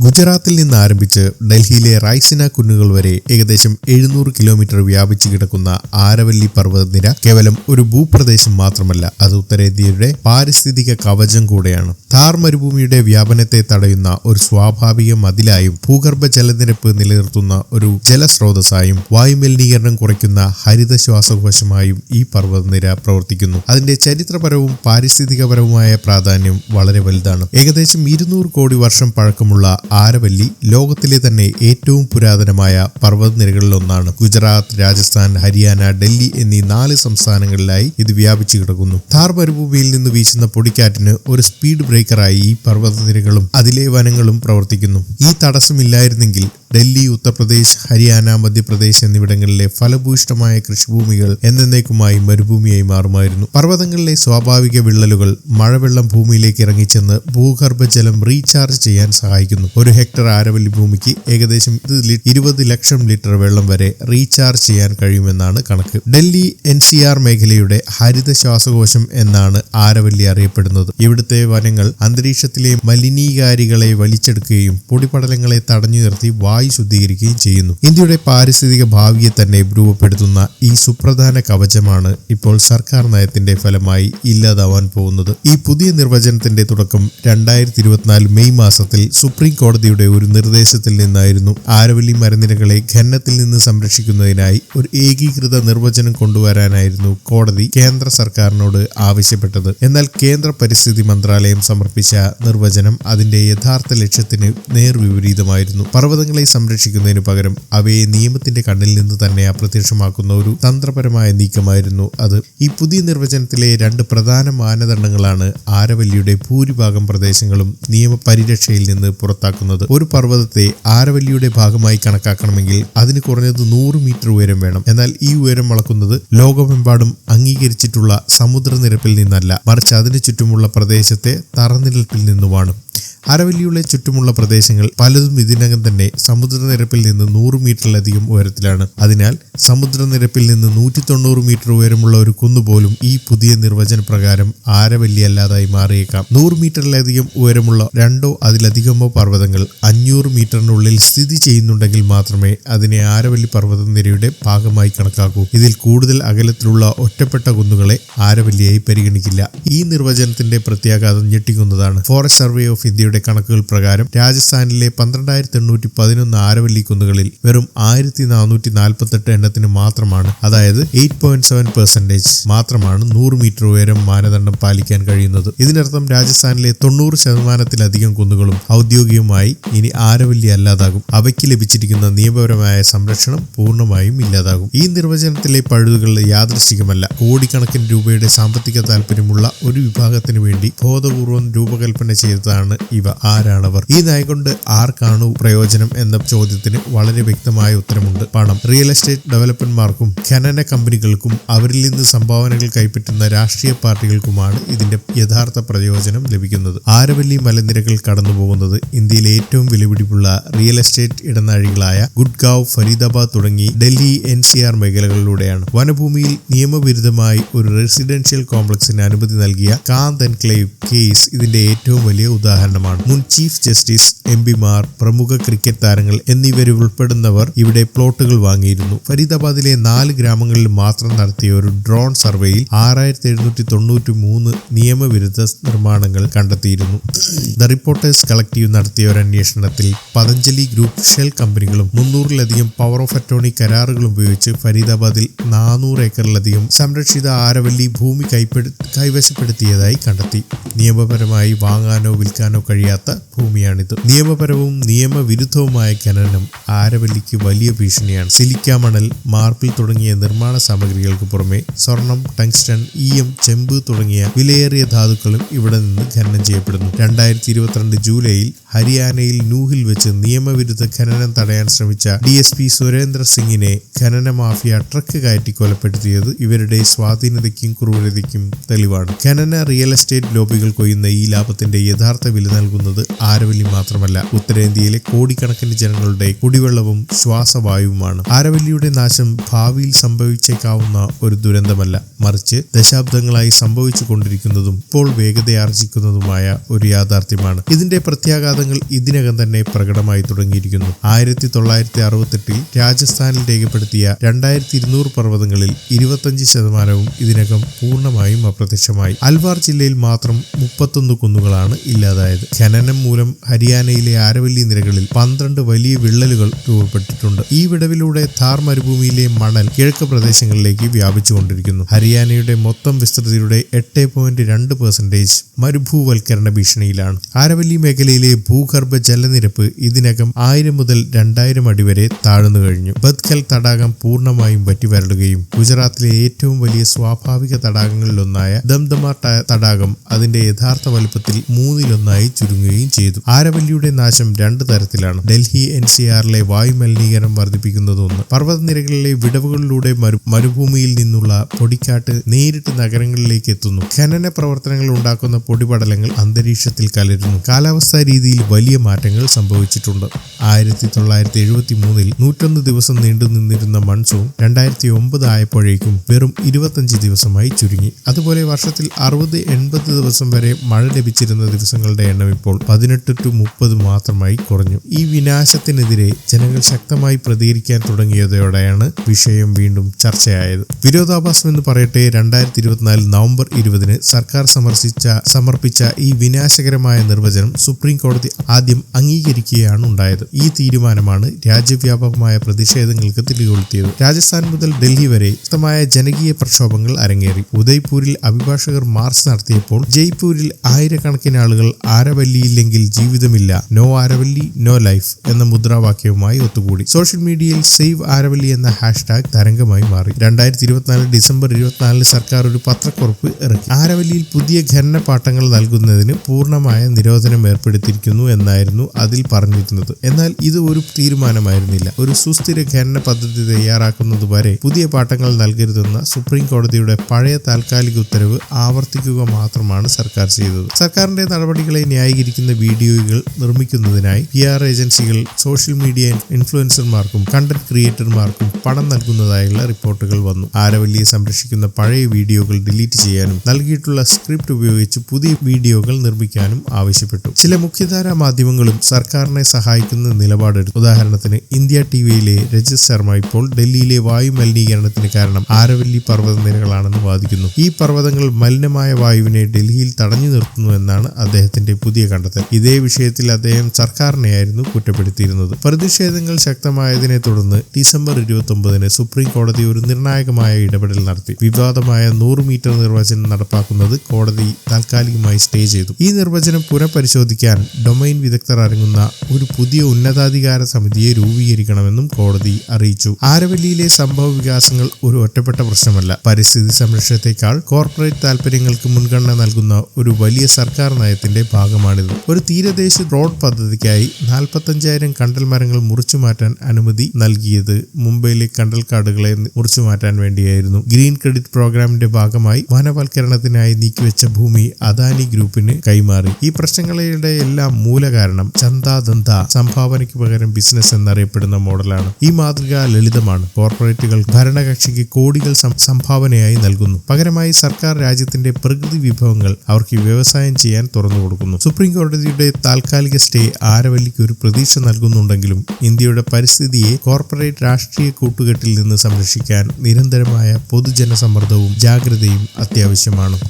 ഗുജറാത്തിൽ നിന്ന് ആരംഭിച്ച് ഡൽഹിയിലെ റൈസിന കുന്നുകൾ വരെ ഏകദേശം എഴുന്നൂറ് കിലോമീറ്റർ വ്യാപിച്ചു കിടക്കുന്ന ആരവല്ലി പർവതനിര കേവലം ഒരു ഭൂപ്രദേശം മാത്രമല്ല അത് ഉത്തരേന്ത്യയുടെ പാരിസ്ഥിതിക കവചം കൂടെയാണ്. താർ മരുഭൂമിയുടെ വ്യാപനത്തെ തടയുന്ന ഒരു സ്വാഭാവിക മതിലായും ഭൂഗർഭ ജലനിരപ്പ് നിലനിർത്തുന്ന ഒരു ജലസ്രോതസ്സായും വായുമലിനീകരണം കുറയ്ക്കുന്ന ഹരിത ശ്വാസകോശമായും ഈ പർവതനിര പ്രവർത്തിക്കുന്നു. അതിന്റെ ചരിത്രപരവും പാരിസ്ഥിതികപരവുമായ പ്രാധാന്യം വളരെ വലുതാണ്. ഏകദേശം ഇരുന്നൂറ് കോടി വർഷം പഴക്കമുള്ള ആരവല്ലി ലോകത്തിലെ തന്നെ ഏറ്റവും പുരാതനമായ പർവതനിരകളിലൊന്നാണ്. ഗുജറാത്ത് രാജസ്ഥാൻ ഹരിയാന ഡൽഹി എന്നീ നാല് സംസ്ഥാനങ്ങളിലായി ഇത് വ്യാപിച്ചു കിടക്കുന്നു. ഥാർ മരുഭൂമിയിൽ നിന്ന് വീശുന്ന പൊടിക്കാറ്റിന് ഒരു സ്പീഡ് ബ്രേക്കറായി ഈ പർവതനിരകളും അതിലെ വനങ്ങളും പ്രവർത്തിക്കുന്നു. ഈ തടസ്സമില്ലായിരുന്നെങ്കിൽ ഡൽഹി ഉത്തർപ്രദേശ് ഹരിയാന മധ്യപ്രദേശ് എന്നിവിടങ്ങളിലെ ഫലഭൂയിഷ്ടമായ കൃഷിഭൂമികൾ എന്നേക്കുമായി മരുഭൂമിയായി മാറുമായിരുന്നു. പർവതങ്ങളിലെ സ്വാഭാവിക വിള്ളലുകൾ മഴവെള്ളം ഭൂമിയിലേക്ക് ഇറങ്ങിച്ചെന്ന് ഭൂഗർഭജലം റീചാർജ് ചെയ്യാൻ സഹായിക്കുന്നു. ഒരു ഹെക്ടർ ആരവല്ലി ഭൂമിക്ക് ഏകദേശം ഇരുപത് ലക്ഷം ലിറ്റർ വെള്ളം വരെ റീചാർജ് ചെയ്യാൻ കഴിയുമെന്നാണ് കണക്ക്. ഡൽഹി എൻ സി ആർ മേഖലയുടെ ഹരിത ശ്വാസകോശം എന്നാണ് ആരവല്ലി അറിയപ്പെടുന്നത്. ഇവിടുത്തെ വനങ്ങൾ അന്തരീക്ഷത്തിലെ മലിനീകാരികളെ വലിച്ചെടുക്കുകയും പൊടിപടലങ്ങളെ തടഞ്ഞു നിർത്തി വായു ശുദ്ധീകരിക്കുകയും ചെയ്യുന്നു. ഇന്ത്യയുടെ പാരിസ്ഥിതിക ഭാവിയെ തന്നെ രൂപപ്പെടുത്തുന്ന ഈ സുപ്രധാന കവചമാണ് ഇപ്പോൾ സർക്കാർ നയത്തിന്റെ ഫലമായി ഇല്ലാതാവാൻ പോകുന്നത്. ഈ പുതിയ നിർവചനത്തിന്റെ തുടക്കം രണ്ടായിരത്തി മെയ് മാസത്തിൽ സുപ്രീം കോടതിയുടെ ഒരു നിർദ്ദേശത്തിൽ നിന്നായിരുന്നു ആരവല്ലി മരനിരകളെ ഖനനത്തിൽ നിന്ന് സംരക്ഷിക്കുന്നതിനായി ഒരു ഏകീകൃത നിർവചനം കൊണ്ടുവരാനായിരുന്നു കോടതി കേന്ദ്ര സർക്കാരിനോട് ആവശ്യപ്പെട്ടത്. എന്നാൽ കേന്ദ്ര പരിസ്ഥിതി മന്ത്രാലയം സമർപ്പിച്ച നിർവചനം അതിന്റെ യഥാർത്ഥ ലക്ഷ്യത്തിന് നേർവിപരീതമായിരുന്നു പർവതങ്ങളെ സംരക്ഷിക്കുന്നതിനു പകരം അവയെ നിയമത്തിന്റെ കണ്ണിൽ നിന്ന് തന്നെ അപ്രത്യക്ഷമാക്കുന്ന ഒരു തന്ത്രപരമായ നീക്കമായിരുന്നു അത്. ഈ പുതിയ നിർവചനത്തിലെ രണ്ട് പ്രധാന മാനദണ്ഡങ്ങളാണ് ആരവല്ലിയുടെ ഭൂരിഭാഗം പ്രദേശങ്ങളും നിയമപരിരക്ഷയിൽ നിന്ന് പുറത്താക്കുന്നത്. ഒരു പർവതത്തെ ആരവല്ലിയുടെ ഭാഗമായി കണക്കാക്കണമെങ്കിൽ അതിന് കുറഞ്ഞത് നൂറ് മീറ്റർ ഉയരം വേണം. എന്നാൽ ഈ ഉയരം അളക്കുന്നത് ലോകമെമ്പാടും അംഗീകരിച്ചിട്ടുള്ള സമുദ്രനിരപ്പിൽ നിന്നല്ല. മറിച്ച് അതിനു ചുറ്റുമുള്ള പ്രദേശത്തെ തറനിരപ്പിൽ നിന്നുമാണ്. അരവല്ലിയുടെ ചുറ്റുമുള്ള പ്രദേശങ്ങൾ പലതും ഇതിനകം തന്നെ സമുദ്രനിരപ്പിൽ നിന്ന് നൂറ് മീറ്ററിലധികം ഉയരത്തിലാണ്. അതിനാൽ സമുദ്രനിരപ്പിൽ നിന്ന് നൂറ്റി തൊണ്ണൂറ് മീറ്റർ ഉയരമുള്ള ഒരു കുന്നുപോലും ഈ പുതിയ നിർവചന പ്രകാരം ആരവല്ലി അല്ലാതായി മാറിയേക്കാം. നൂറ് മീറ്ററിലധികം ഉയരമുള്ള രണ്ടോ അതിലധികമോ പർവതങ്ങൾ അഞ്ഞൂറ് മീറ്ററിനുള്ളിൽ സ്ഥിതി ചെയ്യുന്നുണ്ടെങ്കിൽ മാത്രമേ അതിനെ ആരവല്ലി പർവതനിരയുടെ ഭാഗമായി കണക്കാക്കൂ. ഇതിൽ കൂടുതൽ അകലത്തിലുള്ള ഒറ്റപ്പെട്ട കുന്നുകളെ ആരവല്ലിയായി പരിഗണിക്കില്ല. ഈ നിർവചനത്തിന്റെ പ്രത്യാഘാതം ഞെട്ടിക്കുന്നതാണ്. ഫോറസ്റ്റ് സർവേ ഓഫ് ഇന്ത്യയുടെ കണക്കുകൾ പ്രകാരം രാജസ്ഥാനിലെ പന്ത്രണ്ടായിരത്തി എണ്ണൂറ്റി പതിനൊന്ന് ആരവല്ലി കുന്നുകളിൽ വെറും ആയിരത്തി നാനൂറ്റി നാൽപ്പത്തെട്ട് എണ്ണത്തിന് മാത്രമാണ് അതായത് എയ്റ്റ് പോയിന്റ് സെവൻ പെർസെന്റേജ് മാത്രമാണ് നൂറ് മീറ്റർ ഉയരം മാനദണ്ഡം പാലിക്കാൻ കഴിയുന്നത്. ഇതിനർത്ഥം രാജസ്ഥാനിലെ തൊണ്ണൂറ് ശതമാനത്തിലധികം കുന്നുകളും ഔദ്യോഗികമായി ഇനി ആരവല്ലി അല്ലാതാകും. അവയ്ക്ക് ലഭിച്ചിരിക്കുന്ന നിയമപരമായ സംരക്ഷണം പൂർണമായും ഇല്ലാതാകും. ഈ നിർവചനത്തിലെ പഴുതുകൾ യാദൃശ്ചികമല്ല. കോടിക്കണക്കിന് രൂപയുടെ സാമ്പത്തിക താല്പര്യമുള്ള ഒരു വിഭാഗത്തിന് വേണ്ടി ബോധപൂർവം രൂപകൽപ്പന ചെയ്തതാണ് ഇവ ആരാണവർ? ഈ നയം കൊണ്ട് ആർക്കാണ് പ്രയോജനം എന്ന ചോദ്യത്തിന് വളരെ വ്യക്തമായ ഉത്തരമുണ്ട്. പണം. റിയൽ എസ്റ്റേറ്റ് ഡെവലപ്പർമാർക്കും ഖനന കമ്പനികൾക്കും അവരിൽ നിന്ന് സംഭാവനകൾ കൈപ്പറ്റുന്ന രാഷ്ട്രീയ പാർട്ടികൾക്കുമാണ് ഇതിന്റെ യഥാർത്ഥ പ്രയോജനം ലഭിക്കുന്നത്. ആരവല്ലി മലനിരകൾ കടന്നുപോകുന്നത് ഇന്ത്യയിലെ ഏറ്റവും വിലപിടിപ്പുള്ള റിയൽ എസ്റ്റേറ്റ് ഇടനാഴികളായ ഗുഡ്ഗാവ് ഫരീദാബാദ് തുടങ്ങി ഡൽഹി എൻ സി ആർ മേഖലകളിലൂടെയാണ്. വനഭൂമിയിൽ നിയമവിരുദ്ധമായി ഒരു റെസിഡൻഷ്യൽ കോംപ്ലക്സിന് അനുമതി നൽകിയ കാന്ത് എൻക്ലേവ് കേസ് ഇതിന്റെ ഏറ്റവും വലിയ ഉദാഹരണമാണ്. മുൻ ചീഫ് ജസ്റ്റിസ് എം പിമാർ പ്രമുഖ ക്രിക്കറ്റ് താരങ്ങൾ എന്നിവരുൾപ്പെടുന്നവർ ഇവിടെ പ്ലോട്ടുകൾ വാങ്ങിയിരുന്നു. ഫരീദാബാദിലെ നാല് ഗ്രാമങ്ങളിൽ മാത്രം നടത്തിയ ഒരു ഡ്രോൺ സർവേയിൽ ആറായിരത്തി എഴുന്നൂറ്റി തൊണ്ണൂറ്റി മൂന്ന് നിയമവിരുദ്ധ നിർമ്മാണങ്ങൾ കണ്ടെത്തിയിരുന്നു. ദ റിപ്പോർട്ടേഴ്സ് കളക്റ്റീവ് നടത്തിയ ഒരു അന്വേഷണത്തിൽ പതഞ്ജലി ഗ്രൂപ്പ് ഷെൽ കമ്പനികളും മുന്നൂറിലധികം പവർ ഓഫ് അറ്റോണി കരാറുകൾ ഉപയോഗിച്ച് ഫരീദാബാദിൽ നാനൂറ് ഏക്കറിലധികം സംരക്ഷിത ആരവല്ലി ഭൂമി കൈവശപ്പെടുത്തിയതായി കണ്ടെത്തി. നിയമപരമായി വാങ്ങാനോ വിൽക്കാനോ കഴിയാത്ത ഭൂമിയാണിത്. നിയമപരവും നിയമവിരുദ്ധവുമായ ഖനനം ആരവല്ലിക്ക് വലിയ ഭീഷണിയാണ്. സിലിക്ക മണൽ മാർബിൾ തുടങ്ങിയ നിർമ്മാണ സാമഗ്രികൾക്ക് പുറമെ സ്വർണം ടങ്സ്റ്റൺ ഈയം ചെമ്പ് തുടങ്ങിയ വിലയേറിയ ധാതുക്കളും ഇവിടെ നിന്ന് ഖനനം ചെയ്യപ്പെടുന്നു. രണ്ടായിരത്തി ഇരുപത്തിരണ്ട് ജൂലൈയിൽ ഹരിയാനയിൽ നൂഹിൽ വെച്ച് നിയമവിരുദ്ധ ഖനനം തടയാൻ ശ്രമിച്ച ഡി എസ് പി സുരേന്ദ്ര സിംഗിനെ ഖനന മാഫിയ ട്രക്ക് കയറ്റി കൊലപ്പെടുത്തിയത് ഇവരുടെ സ്വാധീനതയ്ക്കും ക്രൂരതയ്ക്കും തെളിവാണ്. ഖനന റിയൽ എസ്റ്റേറ്റ് ലോബികൾ കൊയ്യുന്ന ഈ ലാഭത്തിന്റെ യഥാർത്ഥ വില നൽകുന്നത് ആരവല്ലി മാത്രമല്ല. ഉത്തരേന്ത്യയിലെ കോടിക്കണക്കിന് ജനങ്ങളുടെ കുടിവെള്ളവും ശ്വാസവായുവുമാണ്. ആരവല്ലിയുടെ നാശം ഭാവിയിൽ സംഭവിച്ചേക്കാവുന്ന ഒരു ദുരന്തമല്ല. മറിച്ച് ദശാബ്ദങ്ങളായി സംഭവിച്ചു കൊണ്ടിരിക്കുന്നതും ഇപ്പോൾ വേഗതയാർജിക്കുന്നതുമായ ഒരു യാഥാർത്ഥ്യമാണ്. ഇതിന്റെ പ്രത്യാഘാതങ്ങൾ ഇതിനകം തന്നെ പ്രകടമായി തുടങ്ങിയിരിക്കുന്നു. ആയിരത്തി തൊള്ളായിരത്തി അറുപത്തെട്ടിൽ രാജസ്ഥാനിൽ രേഖപ്പെടുത്തിയ രണ്ടായിരത്തി ഇരുന്നൂറ് പർവതങ്ങളിൽ ഇരുപത്തഞ്ച് ശതമാനവും ഇതിനകം പൂർണമായും അപ്രത്യക്ഷമായി. അൽവാർ ജില്ലയിൽ മാത്രം മുപ്പത്തൊന്ന് കുന്നുകളാണ് ഇല്ലാതായത്. ഖനനം മൂലം ഹരിയാനയിലെ ആരവല്ലി നിരകളിൽ പന്ത്രണ്ട് വലിയ വിള്ളലുകൾ രൂപപ്പെട്ടിട്ടുണ്ട്. ഈ വിടവിലൂടെ ഥാർ മരുഭൂമിയിലെ മണൽ കിഴക്ക് പ്രദേശങ്ങളിലേക്ക് വ്യാപിച്ചുകൊണ്ടിരിക്കുന്നു. ഹരിയാനയുടെ മൊത്തം വിസ്തൃതിയുടെ എട്ട് പോയിന്റ് രണ്ട് പെർസെന്റേജ് മരുഭൂവൽക്കരണ ഭീഷണിയിലാണ്. ആരവല്ലി മേഖലയിലെ ഭൂഗർഭ ജലനിരപ്പ് ഇതിനകം ആയിരം മുതൽ രണ്ടായിരം അടി വരെ താഴ്ന്നു കഴിഞ്ഞു. ബദ്ഖൽ തടാകം പൂർണമായും വറ്റിവരളുകയും ഗുജറാത്തിലെ ഏറ്റവും വലിയ സ്വാഭാവിക തടാകങ്ങളിലൊന്നായ ദംദമ തടാകം അതിന്റെ യഥാർത്ഥ വലുപ്പത്തിൽ മൂന്നിലൊന്നായി ചുരുങ്ങുകയും ചെയ്തു. ആരവല്ലിയുടെ നാശം രണ്ട് തരത്തിലാണ്. ഡൽഹി എൻ സി ആറിലെ വായു മലിനീകരണം വർദ്ധിപ്പിക്കുന്നതൊന്ന്. പർവതനിരകളിലെ വിടവുകളിലൂടെ മരു മരുഭൂമിയിൽ നിന്നുള്ള പൊടിക്കാട്ട് നേരിട്ട് നഗരങ്ങളിലേക്ക് എത്തുന്നു. ഖനന പ്രവർത്തനങ്ങൾ ഉണ്ടാക്കുന്ന പൊടിപടലങ്ങൾ അന്തരീക്ഷത്തിൽ കലരുന്നു. കാലാവസ്ഥാ രീതിയിൽ വലിയ മാറ്റങ്ങൾ സംഭവിച്ചിട്ടുണ്ട്. ആയിരത്തി തൊള്ളായിരത്തി എഴുപത്തി മൂന്നിൽ നൂറ്റൊന്ന് ദിവസം നീണ്ടു നിന്നിരുന്ന മൺസൂൺ രണ്ടായിരത്തി ഒമ്പത് ആയപ്പോഴേക്കും വെറും ഇരുപത്തഞ്ച് ദിവസമായി ചുരുങ്ങി. അതുപോലെ വർഷത്തിൽ അറുപത് എൺപത് ദിവസം വരെ മഴ ലഭിച്ചിരുന്ന ദിവസങ്ങളുടെ എണ്ണം ഇപ്പോൾ പതിനെട്ട് ടു മുപ്പത് മാത്രമായി കുറഞ്ഞു. ഈ വിനാശത്തിനെതിരെ ജനങ്ങൾ ശക്തമായി പ്രതികരിക്കാൻ തുടങ്ങിയതോടെയാണ് വിഷയം വീണ്ടും ചർച്ചയായത്. വിരോധാഭാസം എന്ന് പറയട്ടെ രണ്ടായിരത്തി ഇരുപത്തിനാല് നവംബർ ഇരുപതിന് സർക്കാർ സമർപ്പിച്ച സമർപ്പിച്ച ഈ വിനാശകരമായ നിർവചനം സുപ്രീം കോടതി ആദ്യം അംഗീകരിക്കുകയാണ് ഉണ്ടായത്. ഈ തീരുമാനമാണ് രാജ്യവ്യാപകമായ പ്രതിഷേധങ്ങൾക്ക് തിരികൊളുത്തിയത്. രാജസ്ഥാൻ മുതൽ ഡൽഹി വരെ ശക്തമായ ജനകീയ പ്രക്ഷോഭങ്ങൾ അരങ്ങേറി. ഉദയ്പൂരിൽ അഭിഭാഷകർ മാർച്ച് നടത്തിയപ്പോൾ ജയ്പൂരിൽ ആയിരക്കണക്കിന് ആളുകൾ ആരവല്ലിയില്ലെങ്കിൽ ജീവിതമില്ല. നോ ആരവല്ലി നോ ലൈഫ് എന്ന മുദ്രാവാക്യവുമായി ഒത്തുകൂടി. സോഷ്യൽ മീഡിയയിൽ സേവ് ആരവല്ലി എന്ന ഹാഷ്ടാഗ് തരംഗമായി മാറി. രണ്ടായിരത്തി ഇരുപത്തിനാല് ഡിസംബർ ഇരുപത്തിനാലിന് സർക്കാർ ഒരു പത്രക്കുറിപ്പ് ഇറക്കി. ആരവല്ലിയിൽ പുതിയ ഖനന പാട്ടങ്ങൾ നൽകുന്നതിന് പൂർണമായ നിരോധനം ഏർപ്പെടുത്തിയിരിക്കുന്നു എന്നായിരുന്നു അതിൽ പറഞ്ഞിരുന്നത്. എന്നാൽ ഇത് ഒരു തീരുമാനമായിരുന്നില്ല. ഒരു സുസ്ഥിര ഖനന പദ്ധതി തയ്യാറാക്കുന്നത് വരെ പുതിയ പാട്ടങ്ങൾ നൽകരുതെന്ന സുപ്രീം കോടതിയുടെ പഴയ താൽക്കാലിക ഉത്തരവ് ആവർത്തിക്കുക മാത്രമാണ് സർക്കാർ ചെയ്തത്. സർക്കാരിന്റെ നടപടികളെ ന്യായീകരിക്കുന്ന വീഡിയോകൾ നിർമ്മിക്കുന്നതിനായി പി ആർ ഏജൻസികൾ സോഷ്യൽ മീഡിയ ഇൻഫ്ലുവൻസർമാർക്കും കണ്ടന്റ് ക്രിയേറ്റർമാർക്കും പണം നൽകുന്നതായുള്ള റിപ്പോർട്ടുകൾ വന്നു. ആരവല്ലിയെ സംരക്ഷിക്കുന്ന പഴയ വീഡിയോകൾ ഡിലീറ്റ് ചെയ്യാനും നൽകിയിട്ടുള്ള സ്ക്രിപ്റ്റ് ഉപയോഗിച്ച് പുതിയ വീഡിയോകൾ നിർമ്മിക്കാനും ആവശ്യപ്പെട്ടു. ചില മുഖ്യധാരാ മാധ്യമങ്ങളും സർക്കാരിനെ സഹായിക്കുന്ന നിലപാടെടുത്തു. ഉദാഹരണത്തിന് ഇന്ത്യ ടി വിയിലെ രജിത് ശർമ്മ ഇപ്പോൾ ഡൽഹിയിലെ വായു മലിനീകരണത്തിന് കാരണം ആരവല്ലി പർവതനിരകളാണെന്ന് വാദിക്കുന്നു. ഈ പർവതങ്ങൾ മലിനമായ വായുവിനെ ഡൽഹിയിൽ തടഞ്ഞു നിർത്തുന്നു എന്നാണ് അദ്ദേഹത്തിന്റെ പുതിയ കണ്ടെത്തൽ ഇതേ വിഷയത്തിൽ അദ്ദേഹം സർക്കാരിനെയായിരുന്നു കുറ്റപ്പെടുത്തിയിരുന്നത്. പ്രതിഷേധങ്ങൾ ശക്തമായതിനെ തുടർന്ന് ഡിസംബർ ഇരുപത്തി ഒമ്പതിന് സുപ്രീം കോടതി ഒരു നിർണായകമായ ഇടപെടൽ നടത്തി. വിവാദമായ നൂറ് മീറ്റർ നിർവചനം നടപ്പാക്കുന്നത് കോടതി താൽക്കാലികമായി സ്റ്റേ ചെയ്തു. ഈ നിർവചനം പുനഃപരിശോധിക്കാൻ ഡൊമൈൻ വിദഗ്ധർ അടങ്ങുന്ന ഒരു പുതിയ ഉന്നതാധികാര സമിതിയെ രൂപീകരിക്കണമെന്നും കോടതി അറിയിച്ചു. ആരവല്ലിയിലെ സംഭവ വികാസങ്ങൾ ഒരു ഒറ്റപ്പെട്ട പ്രശ്നമല്ല. പരിസ്ഥിതി സംരക്ഷണത്തെക്കാൾ കോർപ്പറേറ്റ് താൽപര്യങ്ങൾക്ക് മുൻഗണന നൽകുന്ന ഒരു വലിയ സർക്കാർ നയത്തിന്റെ ഭാഗമാണിത് ഒരു തീരദേശ റോഡ് പദ്ധതിക്കായി നാൽപ്പത്തഞ്ചായിരം കണ്ടൽ മരങ്ങൾ മുറിച്ചു മാറ്റാൻ അനുമതി നൽകിയത് മുംബൈയിലെ കണ്ടൽ കാടുകളെ മുറിച്ചു മാറ്റാൻ വേണ്ടിയായിരുന്നു. ഗ്രീൻ ക്രെഡിറ്റ് പ്രോഗ്രാമിന്റെ ഭാഗമായി വനവൽക്കരണത്തിനായി നീക്കിവെച്ച ഭൂമി അദാനി ഗ്രൂപ്പിന് കൈമാറി. ഈ പ്രശ്നങ്ങളുടെ എല്ലാം മൂലകാരണം ചന്താദന്ത സംഭാവനയ്ക്ക് പകരം ബിസിനസ് എന്നറിയപ്പെടുന്ന മോഡലാണ്. ഈ മാതൃക ലളിതമാണ്. കോർപ്പറേറ്റുകൾ ഭരണകക്ഷിക്ക് കോടികൾ സംഭാവനയായി നൽകുന്നു. പകരമായി സർക്കാർ രാജ്യത്തിന്റെ പ്രകൃതി വിഭവങ്ങൾ അവർക്ക് വ്യവസായം ചെയ്യാൻ തുറന്നു കൊടുക്കുന്നു സുപ്രീം കോടതിയുടെ താൽക്കാലിക സ്റ്റേ ആരവല്ലിക്ക് ഒരു പ്രതീക്ഷ നൽകുന്നുണ്ടെങ്കിലും ഇന്ത്യയുടെ പരിസ്ഥിതിയെ കോർപ്പറേറ്റ് രാഷ്ട്രീയ കൂട്ടുകെട്ടിൽ നിന്ന് സംരക്ഷിക്കാൻ നിരന്തരമായ പൊതുജനസമ്മർദ്ദവും ജാഗ്രതയും അത്യാവശ്യമാണ്.